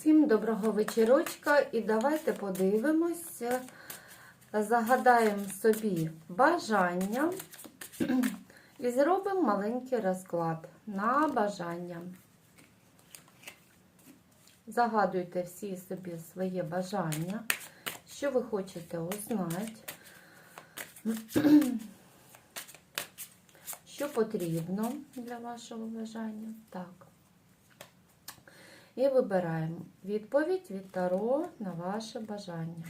Всім доброго вечірочка і давайте подивимося, загадаємо собі бажання і зробимо маленький розклад на бажання. Загадуйте всі собі своє бажання, що ви хочете узнати, що потрібно для вашого бажання. Так. І вибираємо відповідь від Таро на ваше бажання.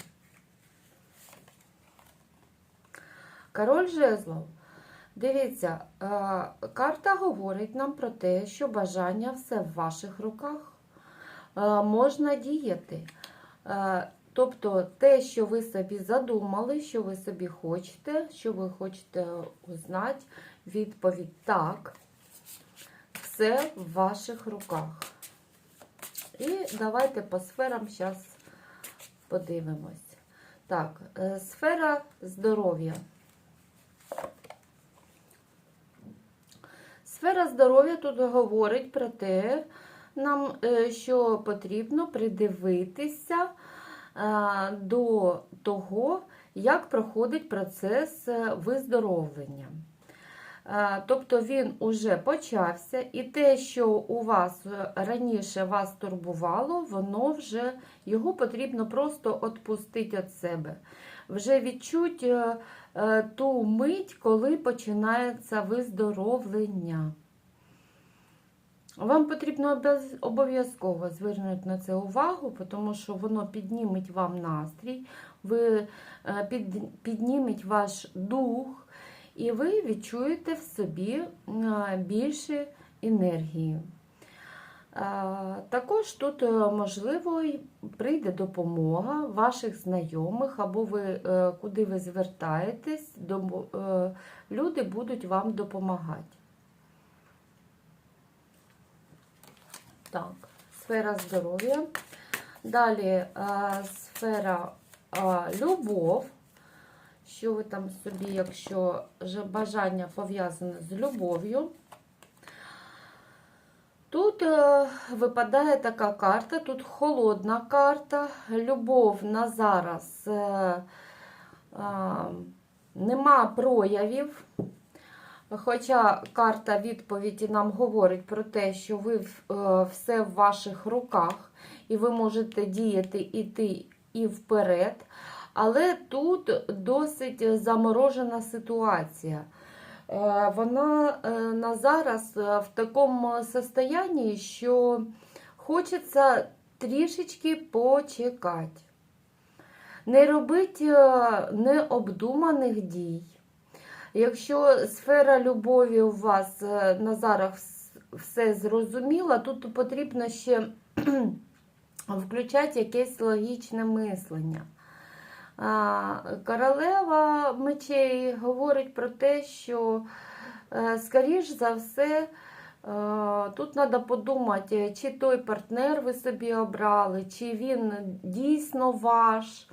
Король жезлов. Дивіться, е, карта говорить нам про те, що бажання все в ваших руках. Е, Можна діяти. Е, Тобто те, що ви собі задумали, що ви собі хочете, що ви хочете узнати, відповідь так. Все в ваших руках. І давайте по сферам зараз подивимось. Так, е, сфера здоров'я. Сфера здоров'я тут говорить про те, нам, е, що потрібно придивитися е, до того, як проходить процес виздоровлення. Е, Тобто він уже почався, і те, що у вас е, раніше вас турбувало, воно вже його потрібно просто відпустити від себе. Вже відчуть е, ту мить, коли починається виздоровлення. Вам потрібно обов'язково звернути на це увагу, тому що воно підніметь вам настрій, ви підніметь ваш дух, і ви відчуєте в собі е, більше енергії. Е, Також тут, е, можливо, прийде допомога ваших знайомих, або ви, куди ви звертаєтесь, люди будуть вам допомагати. Так, сфера здоров'я. Далі сфера любов. Що ви там собі, якщо бажання пов'язане з любов'ю. Тут е, випадає така карта, тут холодна карта. Любов на зараз е, е, нема проявів. Хоча карта відповіді нам говорить про те, що ви е, все в ваших руках, і ви можете діяти іти і вперед. Але тут досить заморожена ситуація. Е, Вона е, на зараз е, в такому состоянні, що хочеться трішечки почекати. Не робити е, необдуманих дій. Якщо сфера любові у вас на зараз все зрозуміло, тут потрібно ще включати якесь логічне мислення. Королева мечей говорить про те, що, е, скоріш за все, е, тут треба подумати, чи той партнер ви собі обрали, чи він дійсно ваш,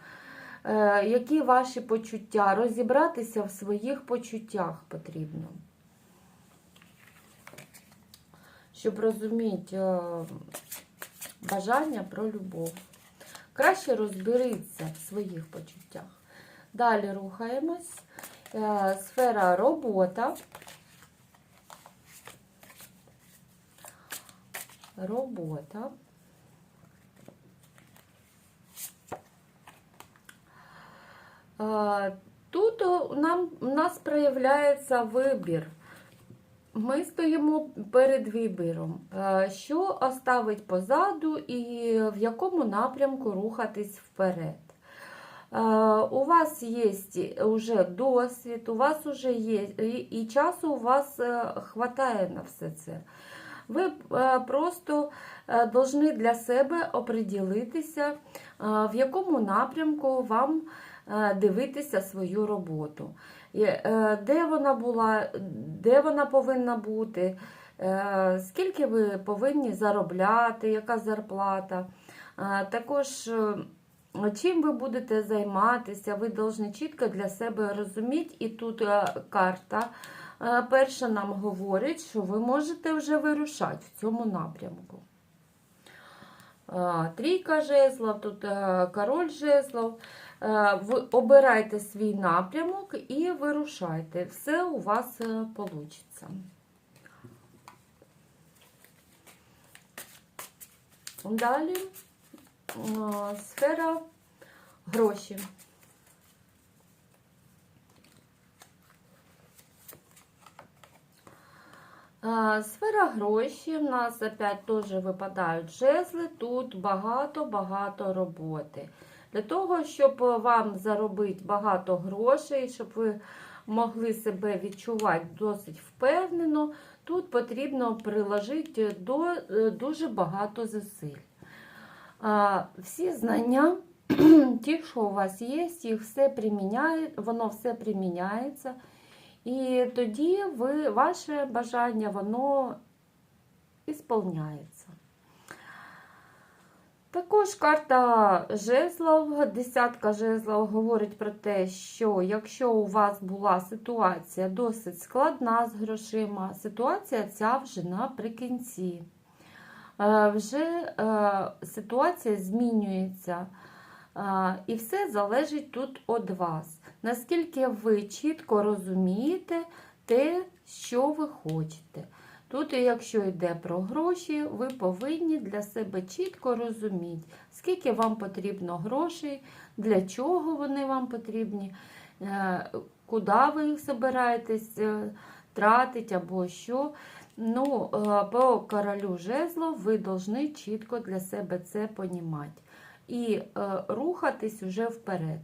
е, які ваші почуття. Розібратися в своїх почуттях потрібно. Щоб розуміти бажання про любов. Краще розберіться в своїх почуттях. Далі рухаємось. Е, Сфера робота. Робота. Е, Тут нам, у нас проявляється вибір. Ми стоїмо перед вибором, е, що оставить позаду і в якому напрямку рухатись вперед. Е, У вас є вже досвід, у вас вже є і- часу у вас вистачає на все це. Ви е, просто е, повинні для себе оприділитися, е, в якому напрямку вам е, дивитися свою роботу. Е, Де вона була, де вона повинна бути, е, скільки ви повинні заробляти, яка зарплата. Е, Також е, чим ви будете займатися, ви повинні чітко для себе розуміти, і тут е, карта е, перша нам говорить, що ви можете вже вирушати в цьому напрямку. е, трійка жезлов, тут е, король жезлов. Е, Ви обирайте свій напрямок і вирушайте. Все у вас вийде. Далі е, сфера гроші. Е, Сфера гроші. В нас опять теж випадають жезли. Тут багато-багато роботи. Для того, щоб вам заробити багато грошей, щоб ви могли себе відчувати досить впевнено, тут потрібно приложити до, е, дуже багато зусиль. Всі знання, ті, що у вас є, їх все воно все приміняється. І тоді ви, ваше бажання, воно ісполняється. Також карта жезлов, десятка жезлов говорить про те, що якщо у вас була ситуація досить складна з грошима, ситуація ця вже наприкінці. Е, Вже е, ситуація змінюється. Е, І все залежить тут від вас. Наскільки ви чітко розумієте те, що ви хочете. Тут, якщо йде про гроші, ви повинні для себе чітко розуміти, скільки вам потрібно грошей, для чого вони вам потрібні, е, куди ви їх збираєтесь е, тратити або що. Ну, е, по королю жезлов ви повинні чітко для себе це понімати. І рухатись уже вперед.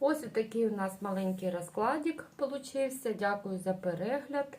Ось такий у нас маленький розкладик получився. Дякую за перегляд.